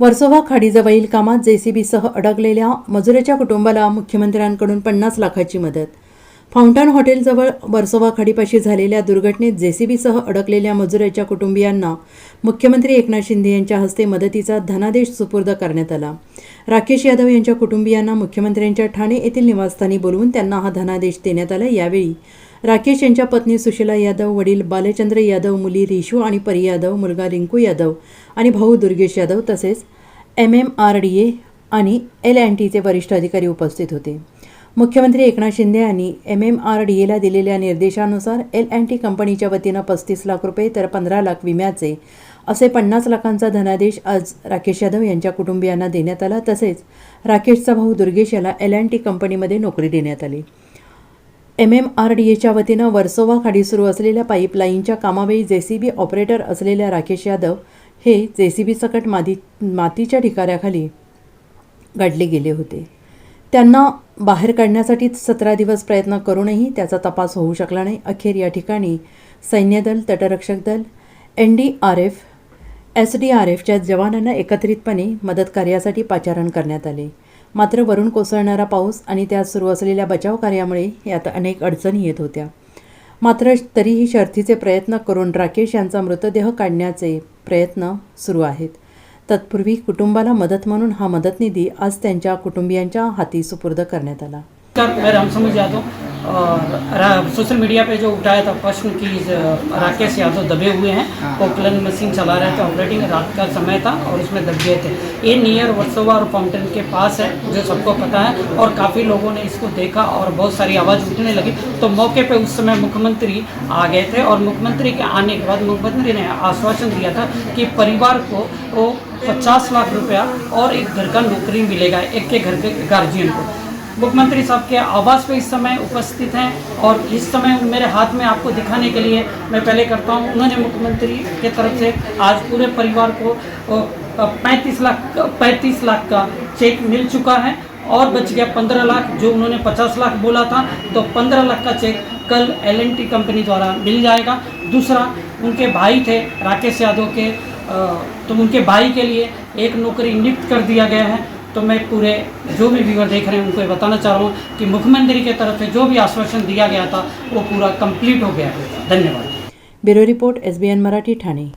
वर्सोवा खाडीजवळील कामात जेसीबीसह अडकलेल्या मजुराच्या कुटुंबाला मुख्यमंत्र्यांकडून पन्नास लाखाची मदत. फाउंटन हॉटेलजवळ वर्सोवा खाडीपाशी झालेल्या दुर्घटनेत जेसीबीसह अडकलेल्या मजुराच्या कुटुंबियांना मुख्यमंत्री एकनाथ शिंदे यांच्या हस्ते मदतीचा धनादेश सुपूर्द करण्यात आला. राकेश यादव यांच्या कुटुंबियांना मुख्यमंत्र्यांच्या ठाणे येथील निवासस्थानी बोलवून त्यांना हा धनादेश देण्यात आला. यावेळी राकेश यांच्या पत्नी सुशीला यादव वडील बालचंद्र यादव मुली रिशू आणि परी यादव मुलगा रिंकू यादव आणि भाऊ दुर्गेश यादव तसेच M M R D A आणि एल अँड टीचे वरिष्ठ अधिकारी उपस्थित होते. मुख्यमंत्री एकनाथ शिंदे यांनी एम एम आर डी एला दिलेल्या निर्देशानुसार एल अँड टी कंपनीच्या वतीनं पस्तीस लाख रुपये तर पंधरा लाख विम्याचे असे पन्नास लाखांचा धनादेश आज राकेश यादव यांच्या कुटुंबियांना देण्यात आला. तसेच राकेशचा भाऊ दुर्गेश याला एल अँड टी कंपनीमध्ये नोकरी देण्यात आली. एम एम आर डी एच्या वतीनं वर्सोवा खाडी सुरू असलेल्या पाईपलाईनच्या कामावेळी जे सी बी ऑपरेटर असलेल्या राकेश यादव हे जे सी बी सकट माती मातीच्या ढिकाऱ्याखाली गाडले गेले होते. त्यांना बाहेर काढण्यासाठी सतरा दिवस प्रयत्न करूनही त्याचा तपास होऊ शकला नाही. अखेर या ठिकाणी सैन्यदल तटरक्षक दल N D R F S D R एफच्या जवानांना एकत्रितपणे मदत कार्यासाठी पाचारण करण्यात आले. मात्र वरून कोसळणारा पाऊस आणि त्यात सुरू असलेल्या बचाव कार्यामुळे यात अनेक अडचणी येत होत्या. मात्र तरीही शर्थीचे प्रयत्न करून राकेश यांचा मृतदेह काढण्याचे प्रयत्न सुरू आहेत. तत्पूर्वी कुटुंबाला मदत म्हणून हा मदत निधी आज त्यांच्या कुटुंबियांच्या हाती सुपूर्द करण्यात आला. और सोशल मीडिया पे जो उठाया था प्रश्न की राकेश यादव दबे हुए हैं। वो पोकलन मशीन चला रहे थे ऑपरेटिंग रात का समय था और उसमें दब गए थे। ये नियर वर्सोवा और फाउंटेन के पास है जो सबको पता है और काफ़ी लोगों ने इसको देखा और बहुत सारी आवाज़ उठने लगी। तो मौके पे उस समय मुख्यमंत्री आ गए थे और मुख्यमंत्री के आने के बाद मुख्यमंत्री ने आश्वासन दिया था कि परिवार को वो पचास लाख रुपया और एक घर का नौकरी मिलेगा एक के घर के गार्जियन को। मुख्यमंत्री साहब के आवास पे इस समय उपस्थित हैं और इस समय मेरे हाथ में आपको दिखाने के लिए मैं पहले करता हूँ। उन्होंने मुख्यमंत्री के तरफ़ से आज पूरे परिवार को पैंतीस लाख पैंतीस लाख का चेक मिल चुका है और बच गया पंद्रह लाख, जो उन्होंने पचास लाख बोला था तो पंद्रह लाख का चेक कल एल कंपनी द्वारा मिल जाएगा। दूसरा, उनके भाई थे राकेश यादव के तो उनके भाई के लिए एक नौकरी नियुक्त कर दिया गया है। तो मैं पूरे, जो भी व्यूअर देख रहे हैं, उनको ये बताना चाह रहा हूँ कि मुख्यमंत्री की तरफ़ से जो भी आश्वासन दिया गया था, वो पूरा कंप्लीट हो गया धन्यवाद। Bureau report S B N Marathi, Thane.